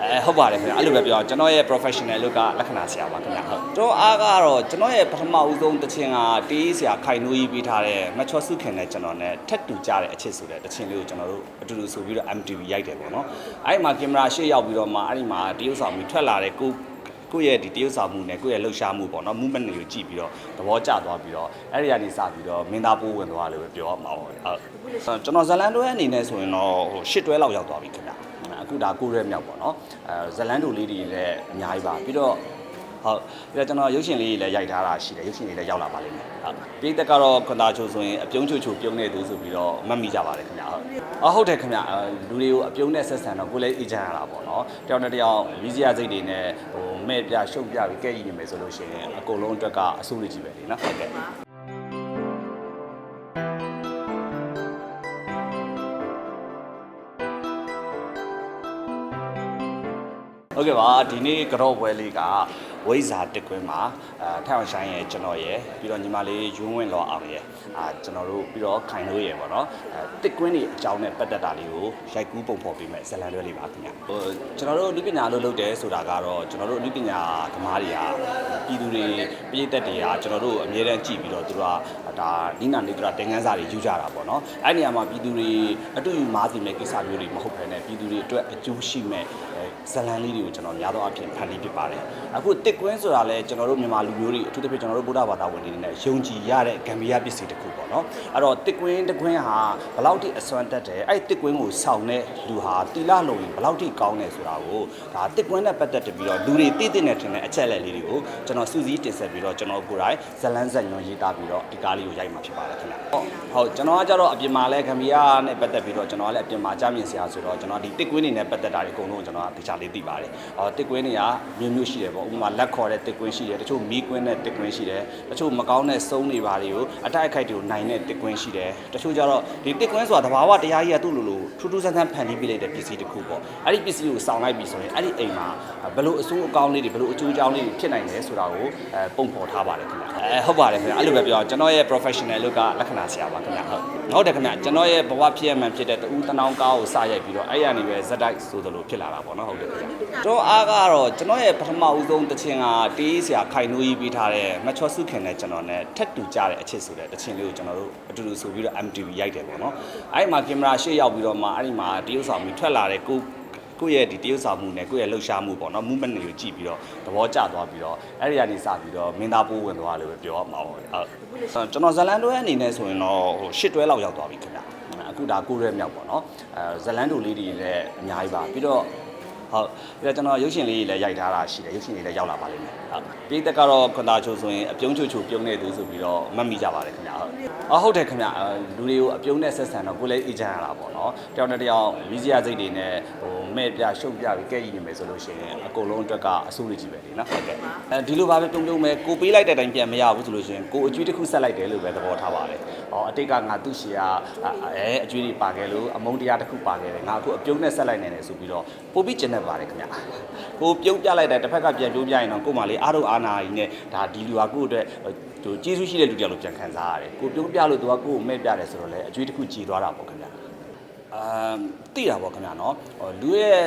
အဲဟုတ်ပါတယ်ခင်ဗျအဲ့လိုပဲပြောကျွန်တော်ရဲ့ professional လောက်ကလက္ခဏာဆရာပါခင်ဗျဟုတ်ကျွန်တော်အားကတော့ကျွန်တော်ရဲ့ပထမဦးဆုံးတခြင်းကတေးဆရာခိုင်နိုးကြီးပေးထားတဲ့မချောစုခင်နဲ့ကျွန်တော်နဲ့ထက်တူကြတဲ့အချစ်ဆိုတဲ့တခြင်းလေးကိုကျွန်တော်တို့အတူတူဆိုပြီးတော့ MTV ရိုက်တယ်ပေါ့နော်အဲ့ဒီမှာကင်မရာရှေ့ရောက်ပြီးတော့မှအဲ့ဒီမှာတရုပ်ဆောင်ပြီးထွက်လာတဲ့ကိုကိုယ့်ရဲ့ဒီတရုပ်ဆောင်မှုနဲ့ကိုယ့်ရဲ့လှုပ်ရှားမှုပေါ့နော် movement တွေကိုကြည့်ပြီးတော့သဘောကျသွားပြီးတော့အဲ့ဒီကနေစပြီးတော့မင်းသားပိုးဝင်သွားလို့ပဲပြောရမှာပေါ့ဟုတ်ကျွန်တော်ဇလန်တွဲအနေနဲ့ဆိုရင်တော့ဟိုရှစ်တွဲလောက်ရောက်သွားပြီခင်ဗျ အခုဒါကိုရဲမြောက်ပေါ့နော်အဲဇလန်တို့လေးတွေလည်းအများကြီးပါပြီးတော့ဟုတ်ပြီးတော့ကျွန်တော်ရုပ်ရှင်လေးတွေလည်းရိုက်ထားတာရှိတယ်ရုပ်ရှင်လေးလည်းရောက်လာပါလိမ့်မယ်ဟုတ်ပြည်သက်ကတော့ခွန်သားချိုဆိုရင်အပြုံးချိုချိုပြုံးနေသူဆိုပြီးတော့မှတ်မိကြပါတယ်ခင်ဗျဟုတ်အဟုတ်တယ်ခင်ဗျအဲလူတွေကိုအပြုံးနဲ့ဆက်ဆံတော့ကိုယ်လည်းအေဂျင့်ရတာပေါ့နော်တယောက်နဲ့တယောက်ဗီဇီယာစိတ်တွေနဲ့ဟိုမဲ့ပြရှုပ်ပြပြီးကဲ့ကြီးနေမယ်ဆိုလို့ရှိရင်အကုန်လုံးအတွက်ကအဆူလေးကြီးပဲလေနော်ဟုတ်ကဲ့ ဟုတ်ကဲ့ပါဒီနေ့ကတော့ပွဲလေးက ဝိဇာတက်ကွင်းမှာအဲထိုင်အောင်ဆိုင်ရဲ့ကျွန်တော်ရဲ့ပြီးတော့ညီမလေးယွန်းဝင်းလောအောင်ရဲ့အာကျွန်တော်တို့ပြီးတော့ခိုင်လို့ရဲ့ပေါ့နော်အဲတက်ကွင်းတွေအကြောင်းနဲ့ပတ်သက်တာလေးကိုရိုက်ကူးပုံဖော်ပေးမယ်ဇလန်တွဲလေးပါခင်ဗျဟိုကျွန်တော်တို့လူပညာလို့လုပ်တယ်ဆိုတာကတော့ကျွန်တော်တို့လူပညာဓမ္မတွေကပြည်သူတွေပြည်သက်တွေကကျွန်တော်တို့အမြဲတမ်းကြည့်ပြီးတော့သူတို့ကဒါနိနာနေတရာတင်ငန်းစာတွေယူကြတာပေါ့နော်အဲ့ဒီနေရာမှာပြည်သူတွေအတူယူမားစီမဲ့ကိစ္စမျိုးတွေမဟုတ်ဘဲနဲ့ပြည်သူတွေအတွက်အကျိုးရှိမဲ့အဲဇလန်လေးတွေကိုကျွန်တော်များသောအားဖြင့်ဖန်တီးဖြစ်ပါတယ်အခုတစ်ကွင်းဆိုတာလဲကျွန်တော်တို့မြန်မာလူမျိုးတွေအထူးသဖြင့်ကျွန်တော်တို့ဗုဒ္ဓဘာသာဝင်တွေနဲ့ယုံကြည်ရတဲ့ဂမ်ဘီယာပစ္စည်းတစ်ခုပေါ့နော်အဲ့တော့တစ်ကွင်းတစ်ကွင်းဟာဘယ်လောက်ထိအစွမ်းတက်တယ်အဲ့တစ်ကွင်းကိုစောင့်တဲ့လူဟာတီလာလုံရင်ဘယ်လောက်ထိကောင်းတယ်ဆိုတာကိုဒါတစ်ကွင်းနဲ့ပတ်သက်ပြီးတော့လူတွေသိသိနဲ့ထင်တဲ့အချက်အလက်လေးတွေကိုကျွန်တော်စူးစီးတင်ဆက်ပြီးတော့ကျွန်တော်ကိုယ်တိုင်ဇလန်းဇက်ညွန်ရေးသားပြီးတော့ဒီကားလေးကိုရိုက်မှာဖြစ်ပါတယ်ခင်ဗျဟုတ်ဟုတ်ကျွန်တော်ကကြတော့အပြင်မှာလဲဂမ်ဘီယာနဲ့ပတ်သက်ပြီးတော့ကျွန်တော်ကလည်းအပြင်မှာကြားမြင်စရာဆိုတော့ကျွန်တော်ဒီတစ်ကွင်းတွေနဲ့ပတ်သက်တာတွေအကုန်လုံးကျွန်တော်ကတခြားလေးသိပါတယ်အော်တစ်ကွင်းတွေကမျိုးမျိုးရှိတယ်ပေါ့ဥပမာလက်ခေါ်တဲ့တစ်ကွင်းရှိတယ်တချို့မီးကွင်းတဲ့တစ်ကွင်းရှိတယ်တချို့မကောင်းတဲ့စုံးတွေပါတွေကိုအတိုက်အခိုက်တွေကိုနိုင်တဲ့တစ်ကွင်းရှိတယ်တချို့ကျတော့ဒီတစ်ကွင်းဆိုတာတဘာဝတရားကြီးကသူ့လိုလိုထူးထူးဆန်းဆန်းဖန်တီးပေးလိုက်တဲ့ပစ္စည်းတစ်ခုပေါ့အဲ့ဒီပစ္စည်းကိုစောင့်လိုက်ပြီဆိုရင်အဲ့ဒီအိမ်မှာဘယ်လိုအဆိုးအကောင်းလေးတွေဘယ်လိုအကျိုးအကြောင်းလေးတွေဖြစ်နိုင်လဲဆိုတာကိုအဲပုံဖော်ထားပါတယ်ခင်ဗျအဲဟုတ်ပါတယ်ခင်ဗျအဲ့လိုပဲပြောကျွန်တော်ရဲ့ professional လောက်ကလက္ခဏာဆရာပါခင်ဗျဟုတ်ဟုတ်တယ်ခင်ဗျကျွန်တော်ရဲ့ဘဝဖြစ်ရမှန်ဖြစ်တဲ့တူတနောင်းကားကိုစရိုက်ပြီးတော့အဲ့ရနေပဲဇက်တိုက်ဆိုသလိုဖြစ်လာတာပေါ့နော်ဟုတ်တယ်ခင်ဗျကျွန်တော်အားကတော့ကျွန်တော်ရဲ့ပထမဦးဆုံးတခြင်းကတေးဆရာခိုင်နိုးကြီးပေးထားတဲ့မချောစုခင်နဲ့ကျွန်တော်နဲ့ထက်တူကြတဲ့အချစ်ဆိုတဲ့တခြင်းလေးကိုကျွန်တော်တို့အတူတူဆိုပြီးတော့ MTV ရိုက်တယ်ပေါ့နော်အဲ့ဒီမှာကင်မရာရှေ့ရောက်ပြီးတော့မှအဲ့ဒီမှာတရုပ်ဆောင်ပြီးထွက်လာတဲ့ကိုကိုယ့်ရဲ့ဒီတရုပ်ဆောင်မှုနဲ့ကိုယ့်ရဲ့လှုပ်ရှားမှုပေါ့နော် movement တွေကိုကြည့်ပြီးတော့သဘောကျသွားပြီးတော့အဲ့ဒီကနေစပြီးတော့မင်းသားပိုးဝင်သွားလို့ပဲပြောရမှာပေါ့ဟုတ်ကျွန်တော်ဇလန်တွဲအနေနဲ့ဆိုရင်တော့ဟိုရှစ်တွဲလောက်ရောက်သွားပြီခင်ဗျအခုဒါကိုရဲမြောက်ပေါ့နော်အဲဇလန်တို့လေးတွေလည်းအများကြီးပါပြီးတော့ ဟုတ်ပြီးတော့ကျွန်တော်ရုပ်ရှင်လေးတွေလည်းရိုက်ထားတာရှိတယ်ရုပ်ရှင်လေးလည်းရောက်လာပါလိမ့်မယ်ဟုတ်ပြည်သက်ကတော့ခွန်သားချိုဆိုရင်အပြုံးချိုချိုပြုံးနေသူဆိုပြီးတော့မှတ်မိကြပါတယ်ခင်ဗျဟုတ်အဟုတ်တယ်ခင်ဗျအဲလူတွေကိုအပြုံးနဲ့ဆက်ဆံတော့ကိုယ်လည်းအေဂျင့်ရတာပေါ့နော်တယောက်နဲ့တယောက်ဗီဇီယာစိတ်တွေနဲ့ဟိုမဲ့ပြရှုပ်ပြပြီးကဲ့ကြီးနေမယ်ဆိုလို့ရှိရင်အကုန်လုံးအတွက်ကအဆူလေးကြီးပဲလေနော်ဟုတ်ကဲ့အဲဒီလိုပါပဲပြုံးပြုံးပဲကိုပေးလိုက်တဲ့အတိုင်းပြန်မရဘူးဆိုလို့ရှိရင်ကိုအကျွေးတစ်ခုဆက်လိုက်တယ်လို့ပဲသဘောထားပါတယ်ဟောအတိတ်ကငါသူ့ရှီကအဲအကျွေးတွေပါခဲ့လို့အမုန်းတရားတစ်ခုပါခဲ့တယ်ငါအခုအပြုံးနဲ့ဆက်လိုက်နေတယ်ဆိုပြီးတော့ပို့ပြီးကျင်တတ်ပါတယ်ခင်ဗျကိုပြုံးပြလိုက်တဲ့တစ်ဖက်ကပြန်ပြုံးပြရင်တော့ကို့မှာလေအားတော့အာနာကြီးနဲ့ဒါဒီလူဟာကို့အတွက်ဟိုကျေးဇူးရှိတဲ့လူတယောက်လိုပြန်ခံစားရတယ်ကိုပြုံးပြလို့သူကကို့ကိုမဲ့ပြတယ်ဆိုတော့လေအကျွေးတစ်ခုကြည်သွားတာပေါ့ခင်ဗျ အမ်သိတာပေါ့ခင်ဗျာနော်ဟိုလူရဲ့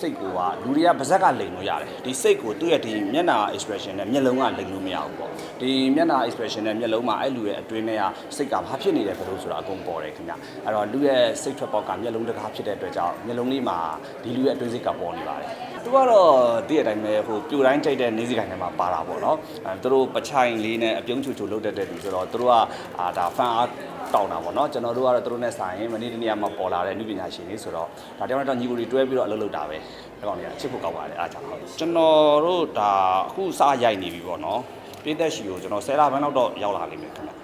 စိတ်ကိုကလူတွေကဗဇက်ကလိန်လို့ရတယ်ဒီစိတ်ကိုသူ့ရဲ့ဒီမျက်နှာ expression နဲ့မျက်လုံးကလိန်လို့မရဘူးပေါ့ဒီမျက်နှာ expression နဲ့မျက်လုံးမှာအဲ့လူရဲ့အတွင်းထဲကစိတ်ကဘာဖြစ်နေတယ်ဘယ်လိုဆိုတာအကုန်ပေါ်တယ်ခင်ဗျအဲ့တော့လူရဲ့စိတ်ထွက်ပေါက်ကမျက်လုံးတကားဖြစ်တဲ့အတွက်ကြောင့်မျက်လုံးလေးမှာဒီလူရဲ့အတွင်းစိတ်ကပေါ်နေပါတယ်သူကတော့တည့်ရတိုင်းပဲဟိုပြူတိုင်းကြိုက်တဲ့နေစီကိုင်းထဲမှာပါတာပေါ့နော်အဲသူတို့ပချိုင်လေးနဲ့အပြုံးချူချူလုပ်တတ်တဲ့လူဆိုတော့သူတို့ကအာဒါ fan art တောင်းတာပေါ့နော်ကျွန်တော်တို့ကတော့သူတို့နဲ့ဆိုင်ရင်မနေ့တနေ့ကမှပေါ်လာတဲ့လူပညာရှင်တွေဆိုတော့ဒါတယောက်နဲ့တော့ညီကိုတွေတွဲပြီးတော့အလုပ်လုပ်တာပဲအဲ့ကောင်တွေကချစ်ဖို့ကောက်ပါတယ်အားကြောင့်ဟုတ်ကျွန်တော်တို့ဒါအခုစရိုက်နေပြီပေါ့နော်ပြည်သက်ရှိကိုကျွန်တော်10လပိုင်းလောက်တော့ရောက်လာလိမ့်မယ်ခင်ဗျ